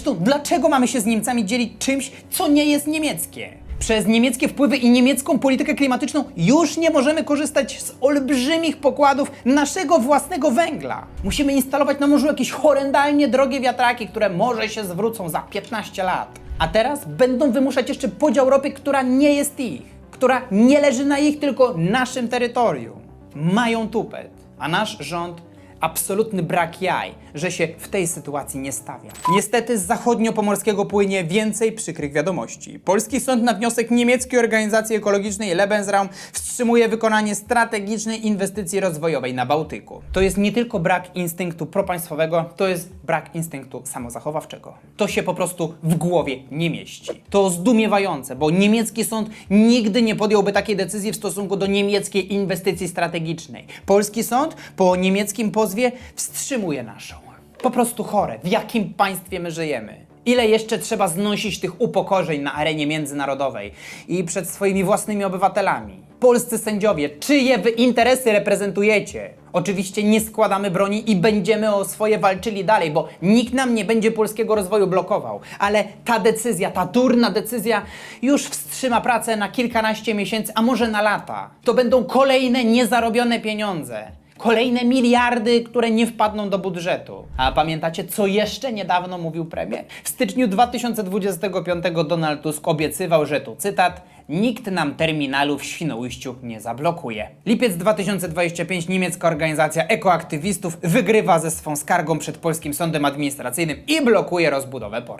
Zresztą, dlaczego mamy się z Niemcami dzielić czymś, co nie jest niemieckie? Przez niemieckie wpływy i niemiecką politykę klimatyczną już nie możemy korzystać z olbrzymich pokładów naszego własnego węgla. Musimy instalować na morzu jakieś horrendalnie drogie wiatraki, które może się zwrócą za 15 lat. A teraz będą wymuszać jeszcze podział ropy, która nie jest ich, która nie leży na ich, tylko naszym terytorium. Mają tupet, a nasz rząd absolutny brak jaj, że się w tej sytuacji nie stawia. Niestety z zachodnio-pomorskiego płynie więcej przykrych wiadomości. Polski sąd na wniosek niemieckiej organizacji ekologicznej Lebensraum wstrzymuje wykonanie strategicznej inwestycji rozwojowej na Bałtyku. To jest nie tylko brak instynktu propaństwowego, to jest brak instynktu samozachowawczego. To się po prostu w głowie nie mieści. To zdumiewające, bo niemiecki sąd nigdy nie podjąłby takiej decyzji w stosunku do niemieckiej inwestycji strategicznej. Polski sąd po niemieckim wstrzymuje naszą. Po prostu chore. W jakim państwie my żyjemy? Ile jeszcze trzeba znosić tych upokorzeń na arenie międzynarodowej i przed swoimi własnymi obywatelami? Polscy sędziowie, czyje wy interesy reprezentujecie? Oczywiście nie składamy broni i będziemy o swoje walczyli dalej, bo nikt nam nie będzie polskiego rozwoju blokował. Ale ta decyzja, ta durna decyzja już wstrzyma pracę na kilkanaście miesięcy, a może na lata. To będą kolejne niezarobione pieniądze. Kolejne miliardy, które nie wpadną do budżetu. A pamiętacie, co jeszcze niedawno mówił premier? W styczniu 2025 Donald Tusk obiecywał, że tu cytat Nikt nam terminalu w Świnoujściu nie zablokuje. Lipiec 2025 niemiecka organizacja ekoaktywistów wygrywa ze swą skargą przed polskim sądem administracyjnym i blokuje rozbudowę portu.